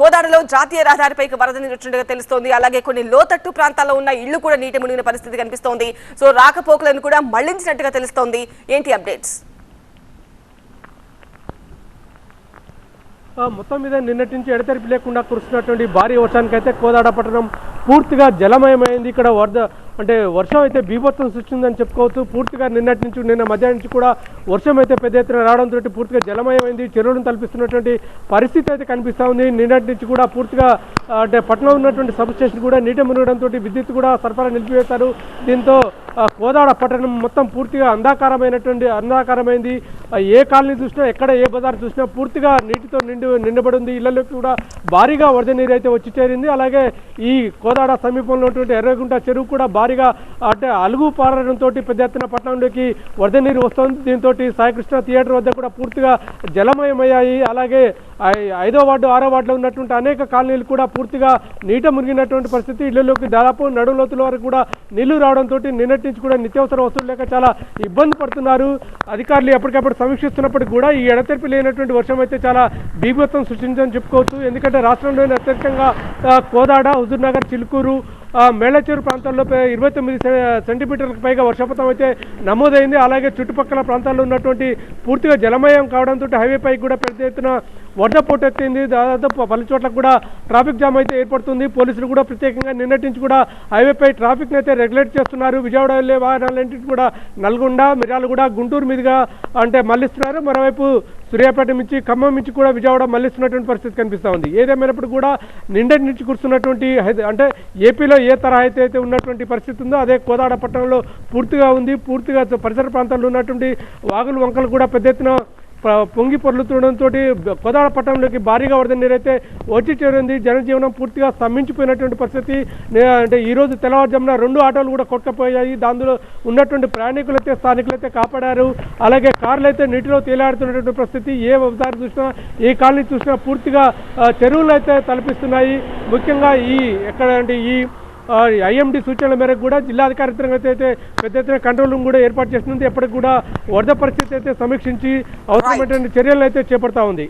కోదాడలో జాతీయ రహదారిపైకి వరద నీరు తెలుస్తోంది. అలాగే కొన్ని లోతట్టు ప్రాంతాల్లో ఉన్న ఇళ్ళు కూడా నీటి మునిగిన పరిస్థితి కనిపిస్తోంది. సో రాకపోకలను కూడా మళ్ళించినట్టుగా తెలుస్తోంది. ఏంటి అప్డేట్స్? మొత్తం మీద నిన్నటి నుంచి ఎడతెరిపి లేకుండా కురుస్తున్నటువంటి భారీ వర్షానికైతే కోదాడ పట్టణం పూర్తిగా జలమయమైంది. ఇక్కడ వరద అంటే వర్షం అయితే బీభత్సం సృష్టిందని చెప్పుకోవచ్చు. పూర్తిగా నిన్నటి నుంచి నిన్న మధ్యాహ్నం నుంచి కూడా వర్షం అయితే పెద్ద ఎత్తున రావడంతో పూర్తిగా జలమయమైంది. చెరువులను తలపిస్తున్నటువంటి పరిస్థితి అయితే కనిపిస్తూ ఉంది. నిన్నటి నుంచి కూడా పూర్తిగా అంటే పట్టణంలో ఉన్నటువంటి సబ్ స్టేషన్ కూడా నీటి మునగడంతో విద్యుత్ కూడా సరఫరా నిలిపివేశారు. దీంతో కోదాడ పట్టణం మొత్తం పూర్తిగా అంధాకారమైనటువంటి అంధాకారమైంది. ఏ కాలనీ చూసినా ఎక్కడ ఏ బజార్ చూసినా పూర్తిగా నీటితో నిండి నిండబడి ఉంది. ఇళ్ళలోకి కూడా భారీగా వరద నీరు అయితే వచ్చి చేరింది. అలాగే ఈ కోదాడ సమీపంలో ఉన్నటువంటి ఎర్రగుంట చెరువు కూడా భారీగా అంటే అలుగు పారడంతో పెద్ద ఎత్తున పట్టణంలోకి వరద నీరు వస్తుంది. దీంతో సాయికృష్ణ థియేటర్ వద్ద కూడా పూర్తిగా జలమయమయ్యాయి. అలాగే ఐదో వార్డు ఆరో వార్డులో ఉన్నటువంటి అనేక కాలనీలు కూడా పూర్తిగా నీట మునిగినటువంటి పరిస్థితి. ఇళ్ళలోకి దాదాపు నడులోతుల వరకు కూడా నీళ్ళు రావడంతో నిన్నటి నుంచి కూడా నిత్యావసర వస్తువులు లేక చాలా ఇబ్బంది పడుతున్నారు. అధికారులు ఎప్పటికప్పుడు సమీక్షిస్తున్నప్పటికీ కూడా ఈ ఎడతెరిపి లేనటువంటి వర్షం అయితే చాలా బీభత్సం సృష్టించని చెప్పుకోవచ్చు. ఎందుకంటే రాష్ట్రంలోని అత్యధికంగా కోదాడ హుజూర్నగర్ చిలుకూరు ఆ, మేళచేరు ప్రాంతాల్లో ఇరవై తొమ్మిది సెంటీమీటర్లకు పైగా వర్షపాతం అయితే నమోదైంది. అలాగే చుట్టుపక్కల ప్రాంతాల్లో ఉన్నటువంటి పూర్తిగా జలమయం కావడంతో హైవే కూడా పెద్ద ఎత్తున వడ్డ పోటెత్తింది దాదాపు పలు చోట్ల కూడా ట్రాఫిక్ జామ్ అయితే ఏర్పడుతుంది. పోలీసులు కూడా ప్రత్యేకంగా నిన్నటి నుంచి కూడా హైవేపై ట్రాఫిక్ని అయితే రెగ్యులేట్ చేస్తున్నారు. విజయవాడ వెళ్ళే వాహనాలన్నింటినీ కూడా నల్గొండ మిర్యాలగూడ గుంటూరు మీదుగా అంటే మళ్ళిస్తున్నారు మరోవైపు సూర్యాపేట నుంచి ఖమ్మం నుంచి కూడా విజయవాడ మళ్ళిస్తున్నటువంటి పరిస్థితి కనిపిస్తూ ఉంది. ఏదేమైనప్పుడు కూడా నిండటి నుంచి కూర్చున్నటువంటి అంటే ఏపీలో ఏ తరహా అయితే అయితే ఉన్నటువంటి పరిస్థితి ఉందో అదే కోదాడ పట్టణంలో పూర్తిగా ఉంది. పూర్తిగా పరిసర ప్రాంతాల్లో ఉన్నటువంటి వాగులు వంకలు కూడా పెద్ద ఎత్తున పొంగి పొర్లుతుండడంతో కోదాడ పట్టణంలోకి భారీగా వరద నీరైతే వచ్చి చేరింది. జనజీవనం పూర్తిగా స్తంభించిపోయినటువంటి పరిస్థితి. అంటే ఈరోజు తెల్లవారుజామున రెండు ఆటోలు కూడా కొట్టకపోయాయి. దానిలో ఉన్నటువంటి ప్రయాణికులైతే స్థానికులైతే కాపాడారు. అలాగే కార్లు అయితే నీటిలో తేలాడుతున్నటువంటి పరిస్థితి. ఏ ఒకసారి చూసినా ఏ కాలనీ చూసినా పూర్తిగా చెరువులు అయితే తలపిస్తున్నాయి. ముఖ్యంగా ఈ ఎక్కడ అంటే ఈ ఐఎండి సూచనల మేరకు కూడా జిల్లాధికారి అయితే పెద్ద ఎత్తున కంట్రోల్ రూమ్ కూడా ఏర్పాటు చేస్తుంది ఎప్పటికి కూడా వరద పరిస్థితి అయితే సమీక్షించి అవసరమైనటువంటి చర్యలను అయితే చేపడతా ఉంది.